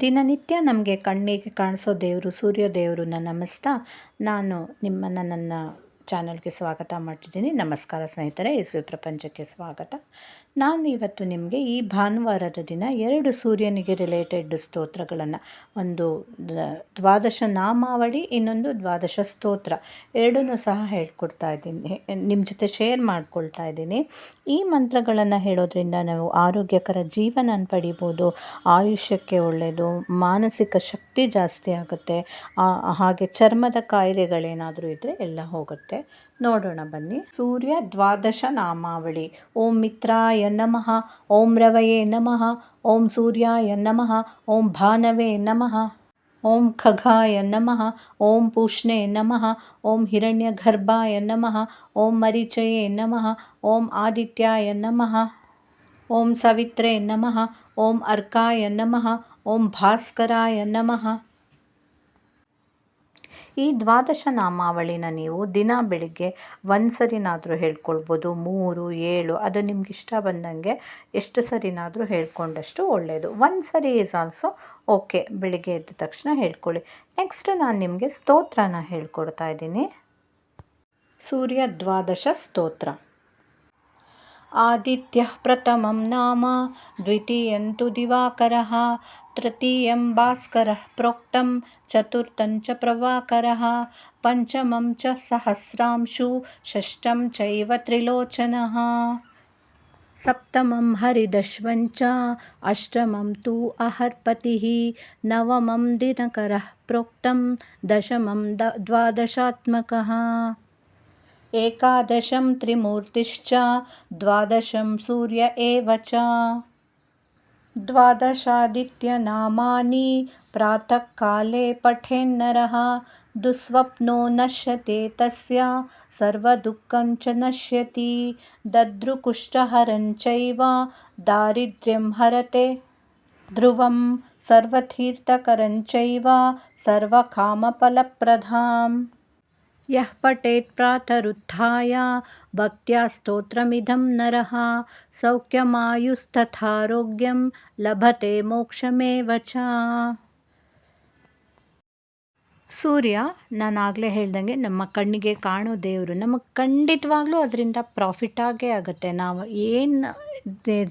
ದಿನನಿತ್ಯ ನಮಗೆ ಕಣ್ಣಿಗೆ ಕಾಣಿಸೋ ದೇವರು, ಸೂರ್ಯ ದೇವರನ್ನ ನಮಿಸ್ತಾ, ನಾನು ನಿಮ್ಮನ್ನು ನನ್ನ ಚಾನಲ್ಗೆ ಸ್ವಾಗತ ಮಾಡ್ತಿದ್ದೀನಿ. ನಮಸ್ಕಾರ ಸ್ನೇಹಿತರೆ ಯಶಸ್ವಿ ಪ್ರಪಂಚಕ್ಕೆ ಸ್ವಾಗತ. ನಾನು ಇವತ್ತು ನಿಮಗೆ ಈ ಭಾನುವಾರದ ದಿನ ಎರಡು ಸೂರ್ಯನಿಗೆ ರಿಲೇಟೆಡ್ ಸ್ತೋತ್ರಗಳನ್ನು, ಒಂದು ದ್ವಾದಶ ನಾಮಾವಳಿ, ಇನ್ನೊಂದು ದ್ವಾದಶ ಸ್ತೋತ್ರ. ಎರಡನ್ನೂ ಸಹ ಹೇಳ್ಕೊಡ್ತಾ ಇದ್ದೀನಿ. ನಿಮ್ಮ ಜೊತೆ ಶೇರ್ ಮಾಡ್ಕೊಳ್ತಾ ಇದ್ದೀನಿ. ಈ ಮಂತ್ರಗಳನ್ನು ಹೇಳೋದ್ರಿಂದ ನಾವು ಆರೋಗ್ಯಕರ ಜೀವನ ಪಡಿಬೋದು. ಆಯುಷ್ಯಕ್ಕೆ ಒಳ್ಳೆಯದು ಮಾನಸಿಕ ಶಕ್ತಿ ಜಾಸ್ತಿ ಆಗುತ್ತೆ. ಹಾಗೆ ಚರ್ಮದ ಕಾಯಿಲೆಗಳೇನಾದರೂ ಇದ್ದರೆ ಎಲ್ಲ ಹೋಗುತ್ತೆ. ನೋಡೋಣ ಬನ್ನಿ. ಸೂರ್ಯ ದ್ವಾದಶ ನಾಮಾವಳಿ. ಓಂ ಮಿತ್ರಾಯ सूर्याय नमः ॐ रवये नम ओं सूर्याय नम ओं भानवे नम ओं खगाय नम ओं पूष्णे नम ओं हिरण्यगर्भाय नम ओं मरीचये नम ओं आदित्याय नम ओं सवित्रे नम ओं अर्काय नम ओं भास्कराय नमः ಈ ದ್ವಾದಶ ನಾಮಾವಳಿನ ನೀವು ದಿನ ಬೆಳಿಗ್ಗೆ ಒಂದು ಸರಿನಾದರೂ ಹೇಳ್ಕೊಳ್ಬೋದು, ಮೂರು, ಏಳು, ಅದು ನಿಮ್ಗೆ ಇಷ್ಟ ಬಂದಂಗೆ ಎಷ್ಟು ಸರಿನಾದರೂ ಹೇಳ್ಕೊಂಡಷ್ಟು ಒಳ್ಳೆಯದು ಒಂದು ಸರಿ ಈಸ್ ಆಲ್ಸೋ ಓಕೆ ಬೆಳಿಗ್ಗೆ ಎದ್ದ ತಕ್ಷಣ ಹೇಳ್ಕೊಳ್ಳಿ. ನೆಕ್ಸ್ಟ್ ನಾನು ನಿಮಗೆ ಸ್ತೋತ್ರನ ಹೇಳ್ಕೊಡ್ತಾ ಇದ್ದೀನಿ. ಸೂರ್ಯ ದ್ವಾದಶ ಸ್ತೋತ್ರ. आदित्यः प्रथमं नाम द्वितीयं तु दिवाकरः तृतीयं भास्करः प्रोक्तं चतुर्थं च प्रभाकरः पञ्चमं च सहस्रांशु षष्ठं चैव त्रिलोचनः। सप्तमं हरिदशवं च अष्टमं तु अहर्पतिः नवमं दिनकरः प्रोक्तं दशमं द द्वादशात्मकः। एकादशं त्रिमूर्तिश्च, द्वादशं सूर्य एव च। द्वादशादित्यनामानि प्रातःकाले पठेन्नरः, दुःस्वप्नो नश्यते तस्य, सर्वदुःखं च नश्यति, दद्रुकुष्ठहरं चैव दारिद्र्यं हरते। ध्रुवं सर्वतीर्थकरं चैव सर्वकामफलप्रदाम् यः पठेत् प्रातरुत्थाय भक्त्या स्तोत्रमिदं नरः सौख्यमायुस्तथारोग्यं लभते मोक्षमेव च ಸೂರ್ಯ ನಾನು ಆಗಲೇ ಹೇಳ್ದಂಗೆ ನಮ್ಮ ಕಣ್ಣಿಗೆ ಕಾಣೋ ದೇವರು ನಮಗೆ ಖಂಡಿತವಾಗ್ಲೂ ಅದರಿಂದ ಪ್ರಾಫಿಟ್ಟಾಗೇ ಆಗುತ್ತೆ ನಾವು ಏನು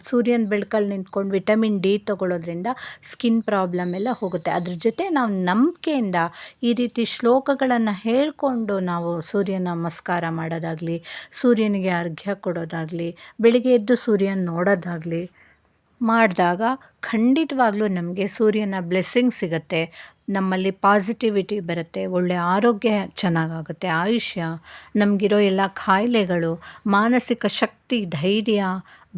ಸೂರ್ಯನ ಬೆಳಕಲ್ಲಿ ನಿಂತ್ಕೊಂಡು ವಿಟಮಿನ್ ಡಿ ತಗೊಳ್ಳೋದ್ರಿಂದ ಸ್ಕಿನ್ ಪ್ರಾಬ್ಲಮ್ ಎಲ್ಲ ಹೋಗುತ್ತೆ. ಅದ್ರ ಜೊತೆ ನಾವು ನಂಬಿಕೆಯಿಂದ ಈ ರೀತಿ ಶ್ಲೋಕಗಳನ್ನು ಹೇಳಿಕೊಂಡು ನಾವು ಸೂರ್ಯ ನಮಸ್ಕಾರ ಮಾಡೋದಾಗಲಿ, ಸೂರ್ಯನಿಗೆ ಅರ್ಘ್ಯ ಕೊಡೋದಾಗಲಿ, ಬೆಳಿಗ್ಗೆ ಎದ್ದು ಸೂರ್ಯನ ನೋಡೋದಾಗಲಿ ಮಾಡಿದಾಗ ಖಂಡಿತವಾಗ್ಲೂ ನಮಗೆ ಸೂರ್ಯನ ಬ್ಲೆಸ್ಸಿಂಗ್ ಸಿಗುತ್ತೆ. ನಮ್ಮಲ್ಲಿ ಪಾಸಿಟಿವಿಟಿ ಬರುತ್ತೆ ಒಳ್ಳೆಯ ಆರೋಗ್ಯ ಚೆನ್ನಾಗಾಗುತ್ತೆ, ಆಯುಷ್ಯ, ನಮಗಿರೋ ಎಲ್ಲ ಖಾಯಿಲೆಗಳು, ಮಾನಸಿಕ ಶಕ್ತಿ, ಧೈರ್ಯ,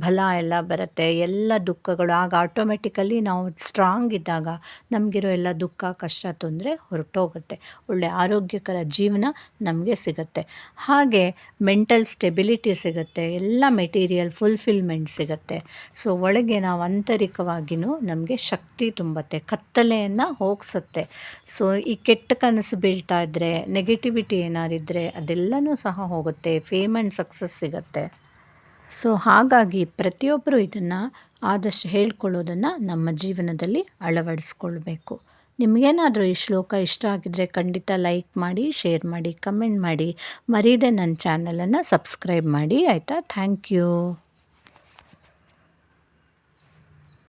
ಬಲ ಎಲ್ಲ ಬರುತ್ತೆ. ಎಲ್ಲ ದುಃಖಗಳು ಆಗ ಆಟೋಮೆಟಿಕಲಿ ನಾವು ಸ್ಟ್ರಾಂಗ್ ಇದ್ದಾಗ ನಮಗಿರೋ ಎಲ್ಲ ದುಃಖ, ಕಷ್ಟ, ತೊಂದರೆ ಹೊರಟೋಗುತ್ತೆ. ಒಳ್ಳೆ ಆರೋಗ್ಯಕರ ಜೀವನ ನಮಗೆ ಸಿಗುತ್ತೆ. ಹಾಗೆ ಮೆಂಟಲ್ ಸ್ಟೆಬಿಲಿಟಿ ಸಿಗುತ್ತೆ, ಎಲ್ಲ ಮೆಟೀರಿಯಲ್ ಫುಲ್ಫಿಲ್ಮೆಂಟ್ ಸಿಗುತ್ತೆ. ಸೊ ಒಳಗೆ ನಾವು ಆಂತರಿಕವಾಗಿಯೂ ನಮಗೆ ಶಕ್ತಿ ತುಂಬುತ್ತೆ, ಕತ್ತಲೆಯನ್ನು ಹೋಗಿಸುತ್ತೆ. ಸೊ ಈ ಕೆಟ್ಟ ಕನಸು ಬೀಳ್ತಾ ಇದ್ದರೆ ನೆಗೆಟಿವಿಟಿ ಏನಾರಿದ್ದರೆ ಅದೆಲ್ಲನೂ ಸಹ ಹೋಗುತ್ತೆ ಫೇಮ್ ಆ್ಯಂಡ್ ಸಕ್ಸಸ್ ಸಿಗುತ್ತೆ. ಸೊ ಹಾಗಾಗಿ ಪ್ರತಿಯೊಬ್ಬರು ಇದನ್ನು ಆದಷ್ಟು ಹೇಳ್ಕೊಳ್ಳೋದನ್ನು ನಮ್ಮ ಜೀವನದಲ್ಲಿ ಅಳವಡಿಸ್ಕೊಳ್ಬೇಕು. ನಿಮಗೇನಾದರೂ ಈ ಶ್ಲೋಕ ಇಷ್ಟ ಆಗಿದ್ದರೆ ಖಂಡಿತ ಲೈಕ್ ಮಾಡಿ ಶೇರ್ ಮಾಡಿ ಕಮೆಂಟ್ ಮಾಡಿ, ಮರೀದೆ ನನ್ನ ಚಾನಲನ್ನು ಸಬ್ಸ್ಕ್ರೈಬ್ ಮಾಡಿ, ಆಯಿತಾ? Thank you